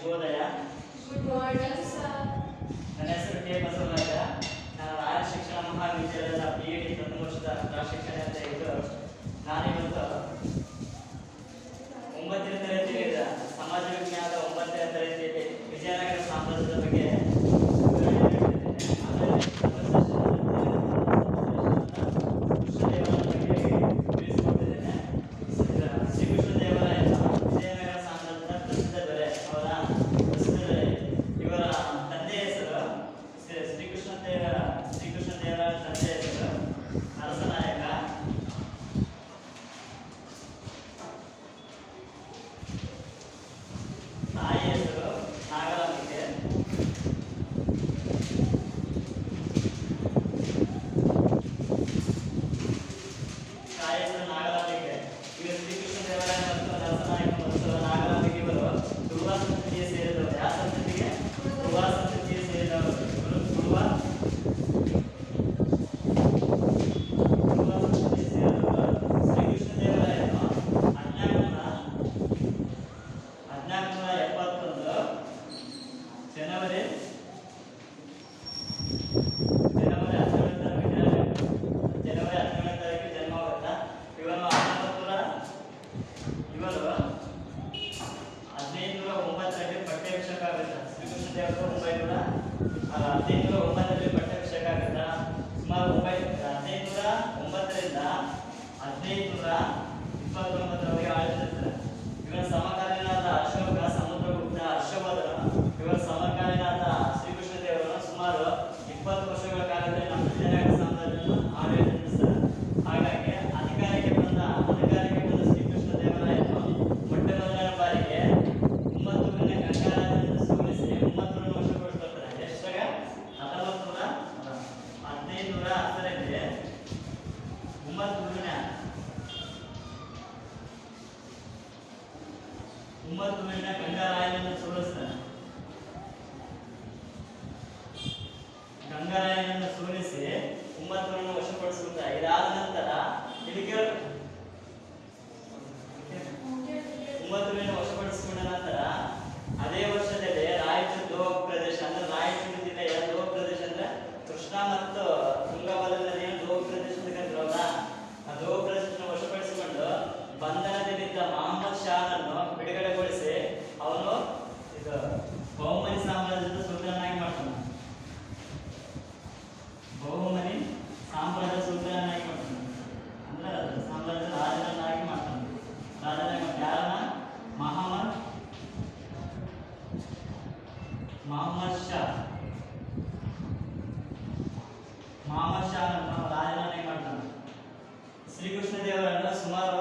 శుభోదయ ನನ್ನ ಹೆಸರು ಕೆ ಬಸವರಾಜ ನಾನು ರಾಯರ ಶಿಕ್ಷಣ ಮಹಾವಿದ್ಯಾಲಯದ ಬಿ ಎ ಡಿ ಪ್ರಥಮ ವರ್ಷದ ಶಿಕ್ಷಣ ಅಂತ ಇದ್ದು ನಾನಿವತ್ತು ಜನವರಿ ಜನವರಿ ಹದಿನೇಳನೇ ತಾರೀಕು ಜನವರಿ ಹದಿನೇಳನೇ ತಾರೀಕು ಜನ್ಮ ಆಗುತ್ತಾ ಇವನು ಹತ್ತೊಂಬತ್ತರ ಇವನು ಹದಿನೈದುನೂರ ಒಂಬತ್ತರಲ್ಲಿ ಪಠ್ಯ ವಿಷಯಕ್ಕೆ ಆಗುತ್ತೆ. ಶ್ರೀಕೃಷ್ಣ ದೇವರು ಒಂಬೈನೂರ ಒಂಬತ್ತರಲ್ಲಿ ಉಮರ್ ದಿನ ಒಂಬತ್ತು ದಿನ ಗಂಗಾರಾಯನನ್ನು ಸೋಲಿಸ್ತಾರೆ మహమ్మద్ షా మహమ్మద్ షా అంటాం రాజనాయక్ అంటాం ಶ್ರೀಕೃಷ್ಣದೇವರನ್ನು ಸುಮಾರು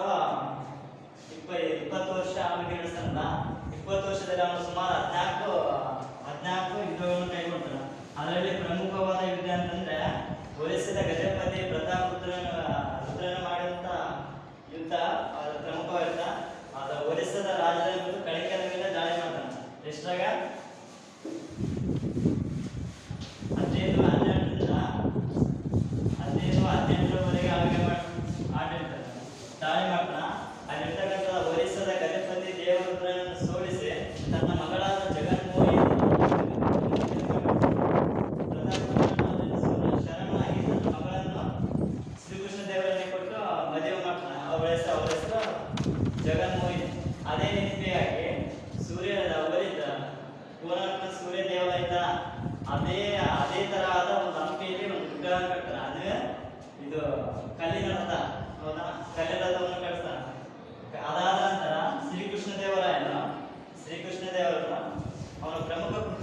ಇಪ್ಪ, ಇಪ್ಪತ್ತು ವರ್ಷ ಅವನಿಗೆ ನಡೆಸ್ತಾನಲ್ಲ ಇಪ್ಪತ್ತು ವರ್ಷದಲ್ಲಿ ಅವನು ಸುಮಾರು ಹದಿನಾಲ್ಕು ಹದಿನಾಲ್ಕು ಯುದ್ಧಗಳನ್ನು ಕೈಗೊಂಡನು ಅದರಲ್ಲಿ ಪ್ರಮುಖವಾದ ಯುದ್ಧ ಅಂತಂದ್ರೆ ಒಲಿಸಿದ ಗಜಪತಿ ಪ್ರತಾಪ್ ರುದ್ರನ ರುದ್ರನ ಮಾಡಿದಂತ ಯುದ್ಧ ಪ್ರಮುಖ ಯುದ್ಧ. ಅದು ಒಲಿಸದ ರಾಜದ ಕಳಿಕೆದ ಮೇಲೆ ದಾಳಿ ಮಾಡ್ತಾನೆ. ಎಷ್ಟಾಗ?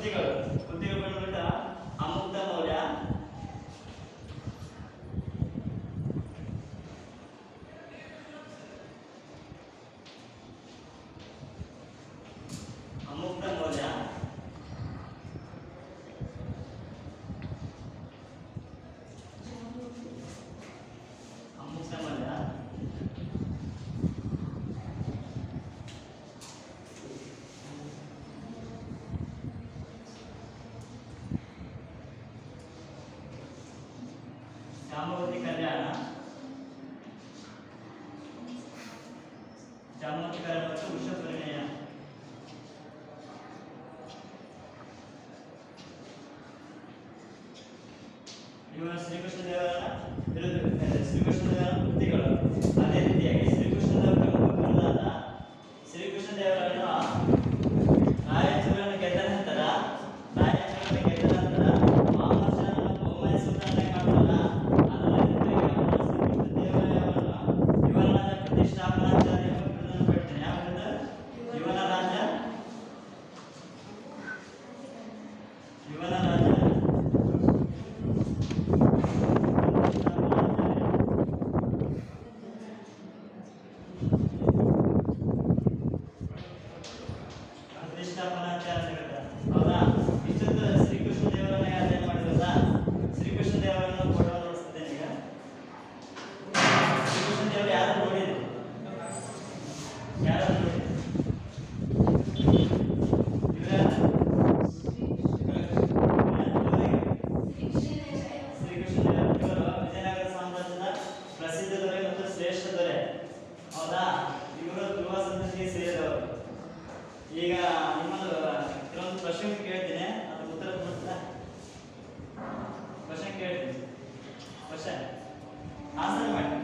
diga, ಚಮತ್ಕಾರವಾದ ಉಷ ಪರಿಣಯ ಶ್ರೀಕೃಷ್ಣ ದೇವರ ವಿರುದ್ಧ ಶ್ರೀಕೃಷ್ಣ ಪ್ರಶ್ನೆಗೆ ಈಗ ನಿಮ್ಮದು ಕೆಲವೊಂದು ಪ್ರಶ್ನೆ ಕೇಳ್ತೀನಿ. ಅದಕ್ಕೆ ಉತ್ತರ ಪ್ರಶ್ನೆ ಕೇಳ್ತೀನಿ. ಪ್ರಶ್ನೆ ಆನ್ಸರ್ ಮಾಡಿ.